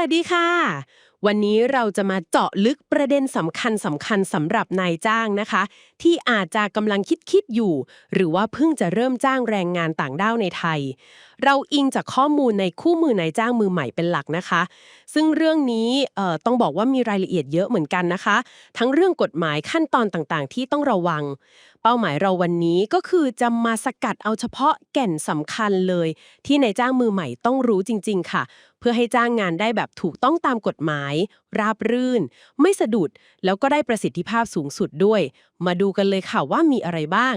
วัสดีค่ะ วันนี้เราจะมาเจาะลึกประเด็นสำคัญสำคัญสำหรับนายจ้างนะคะ ที่อาจจะกำลังคิดคิดอยู่ หรือว่าเพิ่งจะเริ่มจ้างแรงงานต่างด้าวในไทยเราอิงจากข้อมูลในคู่มือนายจ้างมือใหม่เป็นหลักนะคะ ซึ่งเรื่องนี้ต้องบอกว่ามีรายละเอียดเยอะเหมือนกันนะคะ ทั้งเรื่องกฎหมายขั้นตอนต่างๆ ที่ต้องระวัง เป้าหมายเราวันนี้ก็คือจะมาสกัดเอาเฉพาะแก่นสำคัญเลย ที่นายจ้างมือใหม่ต้องรู้จริง ๆ ค่ะ เพื่อให้จ้างงานได้แบบถูกต้องตามกฎหมาย ราบรื่น ไม่สะดุดแล้วก็ได้ประสิทธิภาพสูงสุดด้วย มาดูกันเลยค่ะว่ามีอะไรบ้าง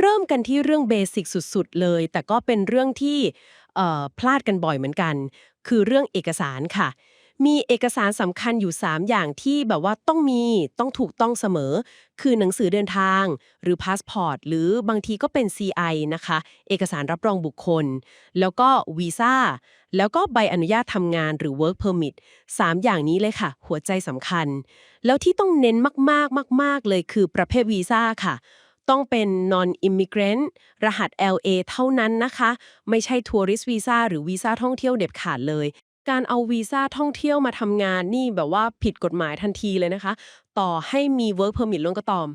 เริ่มกันที่เรื่องเบสิกสุด ๆ เลย แต่ก็เป็นเรื่องที่พลาดกันบ่อยเหมือนกัน คือเรื่องเอกสารค่ะ มีเอกสารสำคัญอยู่ 3 อย่างที่แบบว่าต้องมีต้องถูกต้องเสมอ คือหนังสือเดินทาง หรือพาสปอร์ตหรือบางทีก็เป็น CI นะคะ เอกสารรับรองบุคคล แล้วก็วีซ่าแล้วก็ใบอนุญาตทำงานหรือ work permit 3 อย่างนี้เลยค่ะ หัวใจสำคัญ แล้วที่ต้องเน้นมากๆมาก ๆ เลยคือประเภทวีซ่าค่ะ ต้องเป็น non immigrant รหัส LA เท่านั้นนะคะ ไม่ใช่ tourist visa หรือวีซ่าท่องเที่ยวเด็ดขาดเลย การเอาวีซ่าท่องเที่ยวมาทำงานนี่แบบว่าผิดกฎหมายทันทีเลยนะคะ ต่อให้มี work permit ล้วนก็ตาม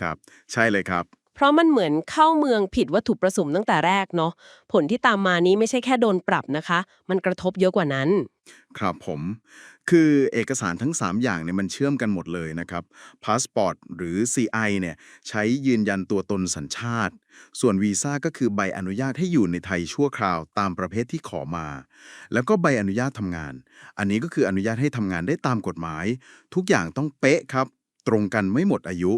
ครับ ใช่เลยครับ เพราะมันเหมือนเข้าเมืองผิดวัตถุประสงค์ตั้งแต่แรกเนาะผลที่ตามมานี้ไม่ใช่แค่โดนปรับนะคะ มันกระทบเยอะกว่านั้น ครับผม คือเอกสารทั้ง 3 อย่างเนี่ยมันเชื่อมกันหมดเลยนะครับพาสปอร์ตหรือ CI เนี่ยใช้ยืนยันตัวตนสัญชาติ ส่วนวีซ่าก็คือใบอนุญาตให้อยู่ในไทยชั่วคราวตามประเภทที่ขอมา แล้วก็ใบอนุญาตทำงาน อันนี้ก็คืออนุญาตให้ทำงานได้ตามกฎหมาย ทุกอย่างต้องเป๊ะครับ ตรงกันไม่หมดอายุ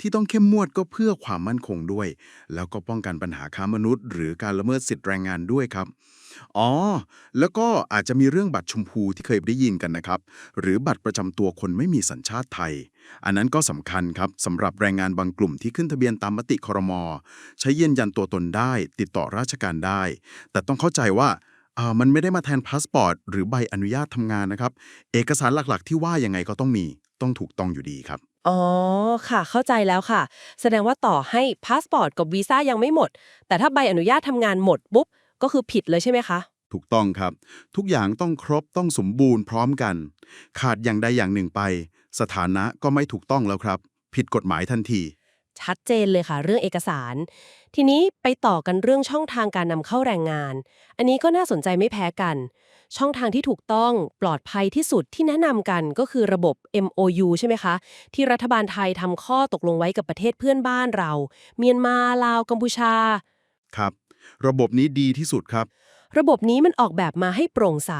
ที่ต้องเข้มงวดก็เพื่อความมั่นคงด้วย แล้วก็ป้องกันปัญหาค้ามนุษย์ หรือการละเมิดสิทธิแรงงานด้วยครับ อ๋อ แล้วก็อาจจะมีเรื่องบัตรชมพูที่เคยได้ยินกันนะครับ หรือบัตรประจำตัวคนไม่มีสัญชาติไทย อันนั้นก็สำคัญครับสำหรับแรงงานบางกลุ่มที่ขึ้นทะเบียนตามมติครม ใช้ยืนยันตัวตนได้ ติดต่อราชการได้ แต่ต้องเข้าใจว่าอ่ามันไม่ได้มาแทนพาสปอร์ตหรือใบอนุญาตทำงานนะครับ เอกสารหลักๆ ที่ว่ายังไงก็ต้องมี ต้องถูกต้องอยู่ดีครับ อ๋อ ค่ะ เข้าใจแล้วค่ะ แสดงว่าต่อให้พาสปอร์ตกับวีซ่ายังไม่หมด แต่ถ้าใบอนุญาตทำงานหมดปุ๊บ ก็คือผิดเลยใช่ไหมคะ ถูกต้องครับ ทุกอย่างต้องครบต้องสมบูรณ์พร้อมกัน ขาดอย่างใดอย่างหนึ่งไป สถานะก็ไม่ถูกต้องแล้วครับ ผิดกฎหมายทันที ชัดเจนเลยค่ะ เรื่องเอกสาร ทีนี้ไปต่อกันเรื่องช่องทางการนำเข้าแรงงาน อันนี้ก็น่าสนใจไม่แพ้กัน ช่องทางที่ถูกต้องปลอดภัยที่สุดที่แนะนำกันก็คือระบบ MOU ใช่ไหมคะ ที่รัฐบาลไทยทำข้อตกลงไว้กับประเทศเพื่อนบ้านเรา เมียนมาลาวกัมพูชา ครับ ระบบนี้ดีที่สุดครับ ระบบนี้มันออกแบบมาให้โปร่งใส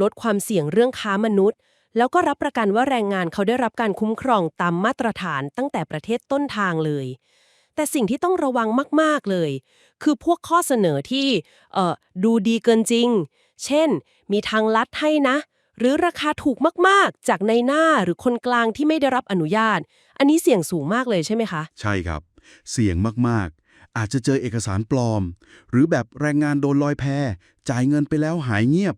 ลดความเสี่ยงเรื่องค้ามนุษย์ แล้วก็รับประกันว่าแรงงานเขาได้รับการคุ้มครองตามมาตรฐานตั้งแต่ประเทศต้นทางเลย แต่สิ่งที่ต้องระวังมาก ๆ เลย คือพวกข้อเสนอที่เอ่อดูดีเกินจริง เช่น มีทางลัดให้นะ หรือราคาถูกมาก ๆ จากในหน้าหรือคนกลางที่ไม่ได้รับอนุญาต อันนี้เสี่ยงสูงมากเลยใช่ไหมคะ ใช่ครับ เสี่ยงมากๆ อาจจะเจอเอกสารปลอม หรือแบบแรงงานโดนลอยแพจ่ายเงินไปแล้วหายเงียบ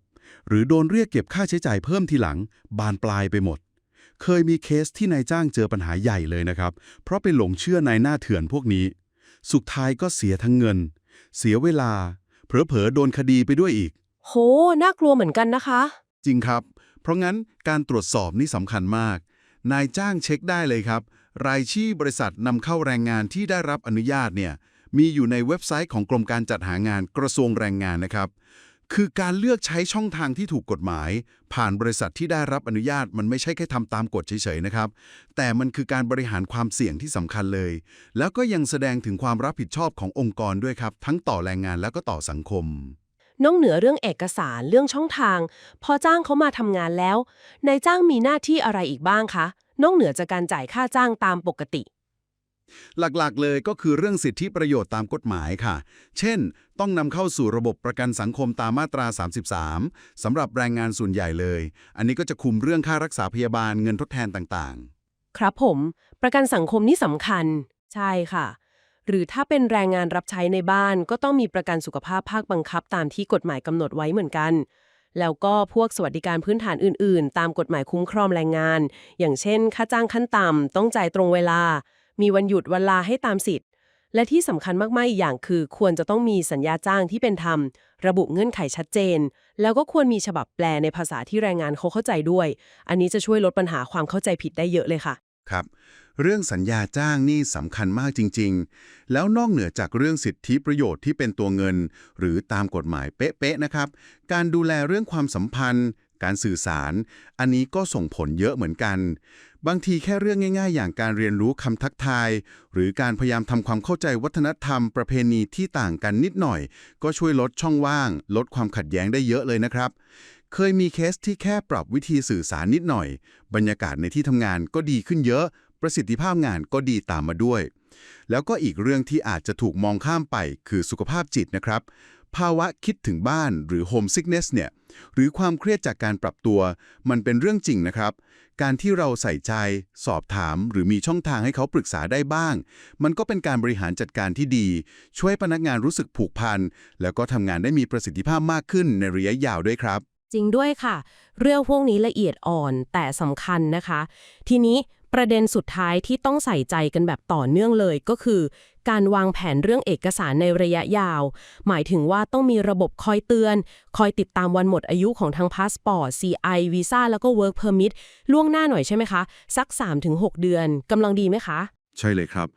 หรือโดนเรียกเก็บค่าใช้จ่ายเพิ่มทีหลัง บานปลายไปหมด เคยมีเคสที่นายจ้างเจอปัญหาใหญ่เลยนะครับ เพราะไปหลงเชื่อนายหน้าเถื่อนพวกนี้ สุดท้ายก็เสียทั้งเงิน เสียเวลา เผลอๆโดนคดีไปด้วยอีก โห น่ากลัวเหมือนกันนะคะ จริงครับ เพราะงั้นการตรวจสอบนี่สำคัญมาก นายจ้างเช็คได้เลยครับ รายชื่อบริษัทนำเข้าแรงงานที่ได้รับอนุญาตเนี่ย มีอยู่ในเว็บไซต์ของกรมการจัดหางานกระทรวงแรงงานนะครับ คือการเลือกใช้ช่องทางที่ถูกกฎหมาย ผ่านบริษัทที่ได้รับอนุญาตมันไม่ใช่แค่ทำตามกฎเฉยๆนะครับ แต่มันคือการบริหารความเสี่ยงที่สำคัญเลย แล้วก็ยังแสดงถึงความรับผิดชอบขององค์กรด้วยครับ ทั้งต่อแรงงานแล้วก็ต่อสังคมนอกเหนือเรื่องเอกสารเรื่องช่องทาง พอจ้างเขามาทำงานแล้วนายจ้างมีหน้าที่อะไรอีกบ้างคะนอกเหนือจากการจ่ายค่าจ้างตามปกติ หลักๆ เลยก็คือเรื่องสิทธิประโยชน์ตามกฎหมายค่ะ เช่น ต้องนำเข้าสู่ระบบประกันสังคมตามมาตรา 33 สำหรับแรงงานส่วนใหญ่เลย อันนี้ก็จะคุมเรื่องค่ารักษาพยาบาลเงินทดแทนต่างๆ ครับผม ประกันสังคมนี่สำคัญ ใช่ค่ะ หรือถ้าเป็นแรงงานรับใช้ในบ้าน ก็ต้องมีประกันสุขภาพภาคบังคับ ตามที่กฎหมายกำหนดไว้เหมือนกันแล้วก็พวกสวัสดิการพื้นฐานอื่น ๆ ตามกฎหมายคุ้มครองแรงงาน อย่างเช่น ค่าจ้างขั้นต่ำต้องจ่ายตรงเวลา มีวันหยุดวันลาให้ตามสิทธิ์ และที่สำคัญมาก ๆ อีกอย่างคือ ควรจะต้องมีสัญญาจ้างที่เป็นธรรม ระบุเงื่อนไขชัดเจน แล้วก็ควรมีฉบับแปลในภาษาที่แรงงานเขาเข้าใจด้วย อันนี้จะช่วยลดปัญหาความเข้าใจผิดได้เยอะเลยค่ะ ครับ เรื่องสัญญาจ้างนี่สำคัญมากจริง ๆ แล้วนอกเหนือจากเรื่องสิทธิประโยชน์ที่เป็นตัวเงิน หรือตามกฎหมายเป๊ะๆนะครับ การดูแลเรื่องความสัมพันธ์ การสื่อสาร อันนี้ก็ส่งผลเยอะเหมือนกัน บางทีแค่เรื่องง่าย ๆ อย่างการเรียนรู้คำทักทาย หรือการพยายามทำความเข้าใจวัฒนธรรมประเพณีที่ต่างกันนิดหน่อย ก็ช่วยลดช่องว่าง ลดความขัดแย้งได้เยอะเลยนะครับ เคยมีเคสที่แค่ปรับวิธีสื่อสารนิดหน่อย บรรยากาศในที่ทำงานก็ดีขึ้นเยอะ ประสิทธิภาพงานก็ดีตามมาด้วย แล้วก็อีกเรื่องที่อาจจะถูกมองข้ามไปคือสุขภาพจิตนะครับภาวะคิดถึงบ้านหรือ home sickness เนี่ย หรือความเครียดจากการปรับตัว มันเป็นเรื่องจริงนะครับ การที่เราใส่ใจ สอบถาม หรือมีช่องทางให้เขาปรึกษาได้บ้าง มันก็เป็นการบริหารจัดการที่ดี ช่วยพนักงานรู้สึกผูกพัน แล้วก็ทำงานได้มีประสิทธิภาพมากขึ้นในระยะยาวด้วยครับ จริงด้วยค่ะ เรื่องพวกนี้ละเอียดอ่อนแต่สำคัญนะคะ ทีนี้ ประเด็นสุดท้ายที่ต้องใส่ใจกันแบบต่อเนื่องเลยก็คือ การวางแผนเรื่องเอกสารในระยะยาว หมายถึงว่าต้องมีระบบคอยเตือน คอยติดตามวันหมดอายุของทั้งพาสปอร์ต CI วีซ่าแล้วก็ Work Permit ล่วงหน้าหน่อยใช่ไหมคะ สัก 3-6 เดือนกำลังดีไหมคะ ใช่เลยครับ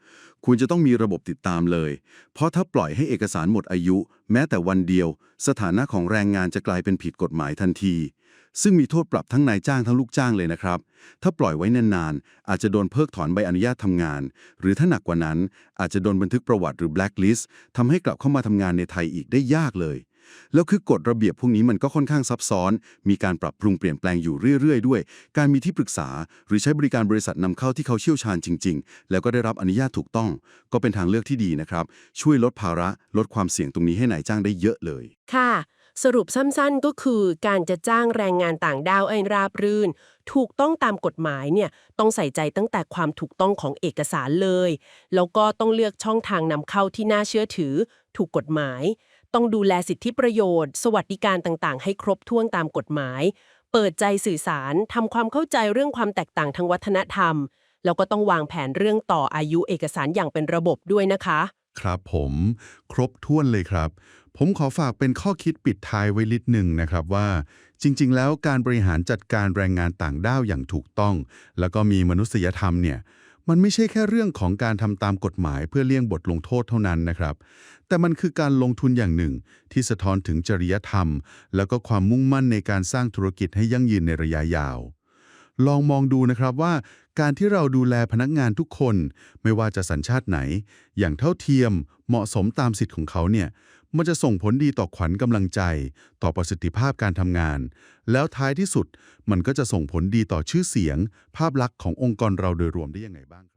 คุณจะต้องมีระบบติดตามเลย เพราะถ้าปล่อยให้เอกสารหมดอายุ แม้แต่วันเดียว สถานะของแรงงานจะกลายเป็นผิดกฎหมายทันที ซึ่งมีโทษปรับทั้งนายจ้างทั้งลูกจ้างเลยนะครับ ถ้าปล่อยไว้นานๆ อาจจะโดนเพิกถอนใบอนุญาตทำงาน หรือถ้าหนักกว่านั้น อาจจะโดนบันทึกประวัติหรือ blacklist ทำให้กลับเข้ามาทำงานในไทยอีกได้ยากเลย แล้วคือกฎระเบียบพวกนี้มันก็ค่อนข้างซับซ้อน มีการปรับปรุงเปลี่ยนแปลงอยู่เรื่อยๆ ด้วย การมีที่ปรึกษาหรือใช้บริการบริษัทนำเข้าที่เขาเชี่ยวชาญจริง ๆ แล้วก็ได้รับอนุญาตถูกต้อง ก็เป็นทางเลือกที่ดีนะครับ ช่วยลดภาระลดความเสี่ยงตรงนี้ให้นายจ้างได้เยอะเลย ค่ะ สรุปสั้นๆก็คือการจะจ้างแรงงานต่างด้าวไอ้ราบรื่น ถูกต้องตามกฎหมายเนี่ยต้องใส่ใจตั้งแต่ความถูกต้องของเอกสารเลย แล้วก็ต้องเลือกช่องทางนำเข้าที่น่าเชื่อถือ ถูกกฎหมาย ต้องดูแลสิทธิประโยชน์ สวัสดิการต่างๆ ให้ครบถ้วนตามกฎหมาย เปิดใจสื่อสารทำความเข้าใจเรื่องความแตกต่างทางวัฒนธรรม แล้วก็ต้องวางแผนเรื่องต่ออายุเอกสารอย่างเป็นระบบด้วยนะคะ ครับผมครบถ้วนเลยครับ ผมขอฝากเป็นข้อคิดปิดท้ายไว้นิดหนึ่งนะครับว่า จริง ๆ แล้วการบริหารจัดการแรงงานต่างด้าวอย่างถูกต้อง แล้วก็มีมนุษยธรรมเนี่ยมันไม่ใช่แค่เรื่องของการทำตามกฎหมายเพื่อเลี่ยงบทลงโทษเท่านั้นนะครับ แต่มันคือการลงทุนอย่างหนึ่ง ที่สะท้อนถึงจริยธรรม แล้วก็ความมุ่งมั่นในการสร้างธุรกิจให้ยั่งยืนในระยะยาว ลองมองดูนะครับว่า การที่เราดูแลพนักงานทุกคน ไม่ว่าจะสัญชาติไหน อย่างเท่าเทียมเหมาะสมตามสิทธิ์ของเขาเนี่ยมันจะส่งผลดีต่อขวัญกำลังใจ ต่อประสิทธิภาพการทำงาน แล้วท้ายที่สุดมันก็จะส่งผลดีต่อชื่อเสียง ภาพลักษณ์ขององค์กรเราโดยรวมได้ยังไงบ้างครับ